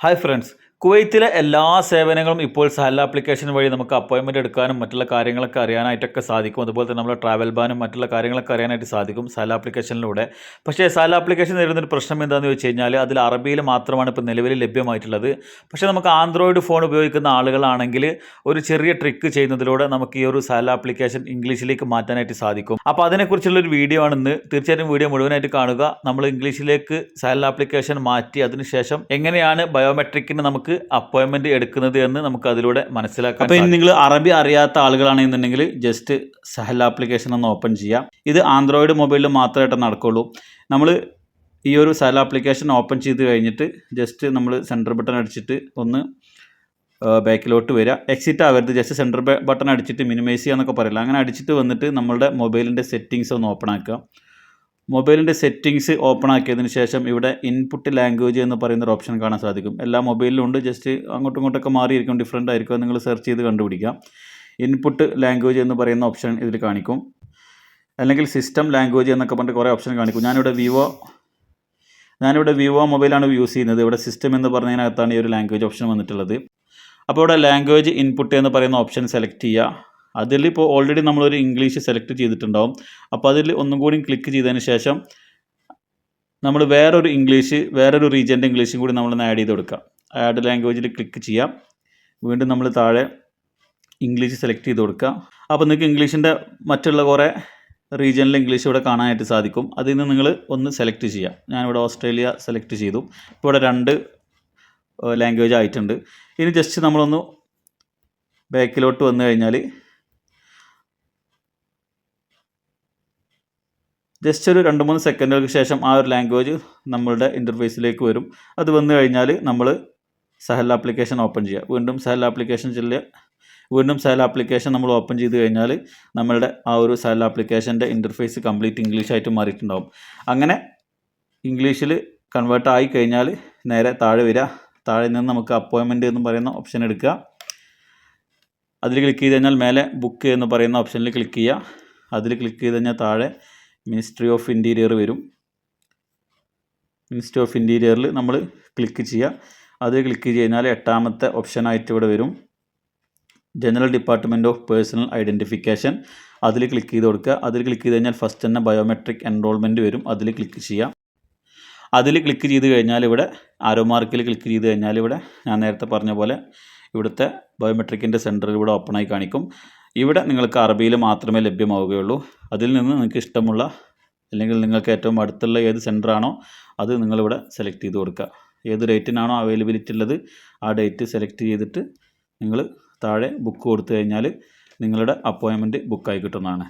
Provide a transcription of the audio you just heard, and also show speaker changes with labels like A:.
A: Hi friends കുവൈത്തിലെ എല്ലാ സേവനങ്ങളും ഇപ്പോൾ സഹൽ ആപ്ലിക്കേഷൻ വഴി നമുക്ക് അപ്പോയിൻമെന്റ് എടുക്കാനും മറ്റുള്ള കാര്യങ്ങളൊക്കെ അറിയാനായിട്ടൊക്കെ സാധിക്കും. അതുപോലെ തന്നെ നമ്മുടെ ട്രാവൽ ബാനും മറ്റുള്ള കാര്യങ്ങളൊക്കെ അറിയാനായിട്ട് സാധിക്കും സഹൽ ആപ്ലിക്കേഷനിലൂടെ. പക്ഷേ സഹൽ ആപ്ലിക്കേഷൻ നേരിടുന്നൊരു പ്രശ്നം എന്താണെന്ന് വെച്ച് കഴിഞ്ഞാൽ അതിൽ അറബിയിൽ മാത്രമാണ് ഇപ്പോൾ നിലവിൽ ലഭ്യമായിട്ടുള്ളത്. പക്ഷേ നമുക്ക് ആൻഡ്രോയിഡ് ഫോൺ ഉപയോഗിക്കുന്ന ആളുകളാണെങ്കിൽ ഒരു ചെറിയ ട്രിക്ക് ചെയ്യുന്നതിലൂടെ നമുക്ക് ഈ ഒരു സഹൽ ആപ്ലിക്കേഷൻ ഇംഗ്ലീഷിലേക്ക് മാറ്റാനായിട്ട് സാധിക്കും. അപ്പോൾ അതിനെക്കുറിച്ചുള്ളൊരു വീഡിയോ ആണ് ഇന്ന്. തീർച്ചയായിട്ടും വീഡിയോ മുഴുവനായിട്ട് കാണുക. നമ്മൾ ഇംഗ്ലീഷിലേക്ക് സഹൽ ആപ്ലിക്കേഷൻ മാറ്റി അതിനുശേഷം എങ്ങനെയാണ് ബയോമെട്രിക്കിന് നമുക്ക് അപ്പോയിൻമെന്റ് എടുക്കുന്നത് എന്ന് നമുക്ക് അതിലൂടെ മനസ്സിലാക്കാം അപ്പോൾ ഇനി നിങ്ങൾ അറബി അറിയാത്ത ആളുകളാണെന്നുണ്ടെങ്കിൽ ജസ്റ്റ് സഹൽ ആപ്ലിക്കേഷൻ ഒന്ന് ഓപ്പൺ ചെയ്യാം. ഇത് ആൻഡ്രോയിഡ് മൊബൈലിൽ മാത്രമായിട്ട് നടക്കുള്ളൂ. നമ്മൾ ഈ ഒരു സഹൽ ആപ്ലിക്കേഷൻ ഓപ്പൺ ചെയ്ത് കഴിഞ്ഞിട്ട് ജസ്റ്റ് നമ്മൾ സെന്റർ ബട്ടൺ അടിച്ചിട്ട് ഒന്ന് ബാക്കിലോട്ട് വരിക എക്സിറ്റ് ആവരുത്. ജസ്റ്റ് സെന്റർ ബട്ടൺ അടിച്ചിട്ട് മിനിമൈസ് ചെയ്യാന്നൊക്കെ പറയില്ല. അങ്ങനെ അടിച്ചിട്ട് വന്നിട്ട് നമ്മളുടെ മൊബൈലിന്റെ സെറ്റിങ്സ് ഒന്ന് ഓപ്പൺ ആക്കുക. മൊബൈലിന്റെ സെറ്റിങ്സ് ഓപ്പൺ ആക്കിയതിന് ശേഷം ഇവിടെ ഇൻപുട്ട് ലാംഗ്വേജ് എന്ന് പറയുന്ന ഒരു ഓപ്ഷൻ കാണാൻ സാധിക്കും. എല്ലാ മൊബൈലിലും ഉണ്ട് ജസ്റ്റ് അങ്ങോട്ടും ഇങ്ങോട്ടൊക്കെ മാറിയിരിക്കും ഡിഫറെന്റ് ആയിരിക്കും. നിങ്ങൾ സെർച്ച് ചെയ്ത് കണ്ടുപിടിക്കാം. ഇൻപുട്ട് ലാംഗ്വേജ് എന്ന് പറയുന്ന ഓപ്ഷൻ ഇതിൽ കാണിക്കും. അല്ലെങ്കിൽ സിസ്റ്റം ലാംഗ്വേജ് എന്നൊക്കെ പറഞ്ഞിട്ട് കുറേ ഓപ്ഷൻ കാണിക്കും. ഞാനിവിടെ വിവോ ഞാനിവിടെ വിവോ മൊബൈലാണ് യൂസ് ചെയ്യുന്നത്. ഇവിടെ സിസ്റ്റം എന്ന് പറഞ്ഞതിനകത്താണ് ഈ ഒരു ലാംഗ്വേജ് ഓപ്ഷൻ വന്നിട്ടുള്ളത്. അപ്പോൾ ഇവിടെ ലാംഗ്വേജ് ഇൻപുട്ട് എന്ന് പറയുന്ന ഓപ്ഷൻ സെലക്ട് ചെയ്യുക. അതിൽ ഇപ്പോൾ ഓൾറെഡി നമ്മളൊരു ഇംഗ്ലീഷ് സെലക്ട് ചെയ്തിട്ടുണ്ടാവും. അപ്പോൾ അതിൽ ഒന്നും കൂടി ക്ലിക്ക് ചെയ്തതിന് ശേഷം നമ്മൾ വേറൊരു ഇംഗ്ലീഷ് വേറൊരു റീജിയന്റെ ഇംഗ്ലീഷും കൂടി നമ്മളൊന്ന് ആഡ് ചെയ്ത് കൊടുക്കാം. ആഡ് ലാംഗ്വേജിൽ ക്ലിക്ക് ചെയ്യാം. വീണ്ടും നമ്മൾ താഴെ ഇംഗ്ലീഷ് സെലക്ട് ചെയ്ത് കൊടുക്കുക അപ്പോൾ നിങ്ങൾക്ക് ഇംഗ്ലീഷിന്റെ മറ്റുള്ള കുറേ റീജിയനിലെ ഇംഗ്ലീഷ് ഇവിടെ കാണാനായിട്ട് സാധിക്കും. അതിൽ നിന്ന് നിങ്ങൾ ഒന്ന് സെലക്ട് ചെയ്യാം. ഞാനിവിടെ ഓസ്ട്രേലിയ സെലക്ട് ചെയ്തു. ഇപ്പോൾ ഇവിടെ രണ്ട് ലാംഗ്വേജ് ആയിട്ടുണ്ട്. ഇനി ജസ്റ്റ് നമ്മളൊന്ന് ബാക്കിലോട്ട് വന്നു കഴിഞ്ഞാൽ ജസ്റ്റ് ഒരു രണ്ട് മൂന്ന് സെക്കൻഡുകൾക്ക് ശേഷം ആ ഒരു ലാംഗ്വേജ് നമ്മളുടെ ഇന്റർഫേസിലേക്ക് വരും. അത് വന്നു കഴിഞ്ഞാൽ നമ്മൾ സഹൽ ആപ്ലിക്കേഷൻ ഓപ്പൺ ചെയ്യുക വീണ്ടും സഹൽ ആപ്ലിക്കേഷൻ ചെല്ലുക. വീണ്ടും സഹൽ ആപ്ലിക്കേഷൻ നമ്മൾ ഓപ്പൺ ചെയ്ത് കഴിഞ്ഞാൽ നമ്മളുടെ ആ ഒരു സഹൽ ആപ്ലിക്കേഷന്റെ ഇന്റർഫേസ് കംപ്ലീറ്റ് ഇംഗ്ലീഷ് ആയിട്ട് മാറിയിട്ടുണ്ടാവും. അങ്ങനെ ഇംഗ്ലീഷിൽ കൺവേർട്ട് ആയി കഴിഞ്ഞാൽ നേരെ താഴെ വരിക. താഴെ നിന്ന് നമുക്ക് അപ്പോയിൻമെന്റ് എന്ന് പറയുന്ന ഓപ്ഷൻ എടുക്കുക. അതിൽ ക്ലിക്ക് ചെയ്ത് കഴിഞ്ഞാൽ മേലെ ബുക്ക് എന്ന് പറയുന്ന ഓപ്ഷനിൽ ക്ലിക്ക് ചെയ്യുക. അതിൽ ക്ലിക്ക് ചെയ്ത് കഴിഞ്ഞാൽ താഴെ മിനിസ്ട്രി ഓഫ് ഇന്റീരിയർ വരും. മിനിസ്ട്രി ഓഫ് ഇന്റീരിയറിൽ നമ്മൾ ക്ലിക്ക് ചെയ്യുക. അത് ക്ലിക്ക് ചെയ്ത് കഴിഞ്ഞാൽ എട്ടാമത്തെ ഓപ്ഷനായിട്ട് ഇവിടെ വരും. General department of personal identification അതിൽ ക്ലിക്ക് ചെയ്ത് കൊടുക്കുക. അതിൽ ക്ലിക്ക് ചെയ്ത് കഴിഞ്ഞാൽ ഫസ്റ്റ് തന്നെ ബയോമെട്രിക് എൻറോൾമെന്റ് വരും. അതിൽ ക്ലിക്ക് ചെയ്യാം അതിൽ ക്ലിക്ക് ചെയ്ത് കഴിഞ്ഞാൽ ഇവിടെ ആരോ മാർക്കിൽ ക്ലിക്ക് ചെയ്ത് കഴിഞ്ഞാൽ ഇവിടെ ഞാൻ നേരത്തെ പറഞ്ഞ പോലെ ഇവിടുത്തെ ബയോമെട്രിക്കിന്റെ സെന്റർ ഇവിടെ ഓപ്പണായി കാണിക്കും. ഇവിടെ നിങ്ങൾക്ക് അറബിയിൽ മാത്രമേ ലഭ്യമാവുകയുള്ളൂ. അതിൽ നിന്ന് നിങ്ങൾക്ക് ഇഷ്ടമുള്ള അല്ലെങ്കിൽ നിങ്ങൾക്ക് ഏറ്റവും അടുത്തുള്ള ഏത് സെന്ററാണോ അത് നിങ്ങളിവിടെ സെലക്ട് ചെയ്ത് കൊടുക്കുക. ഏത് ഡേറ്റിനാണോ അവൈലബിലിറ്റി ഉള്ളത് ആ ഡേറ്റ് സെലക്ട് ചെയ്തിട്ട് നിങ്ങൾ താഴെ ബുക്ക് കൊടുത്തു കഴിഞ്ഞാൽ നിങ്ങളുടെ അപ്പോയിൻമെന്റ് ബുക്കായി കിട്ടുന്നതാണ്.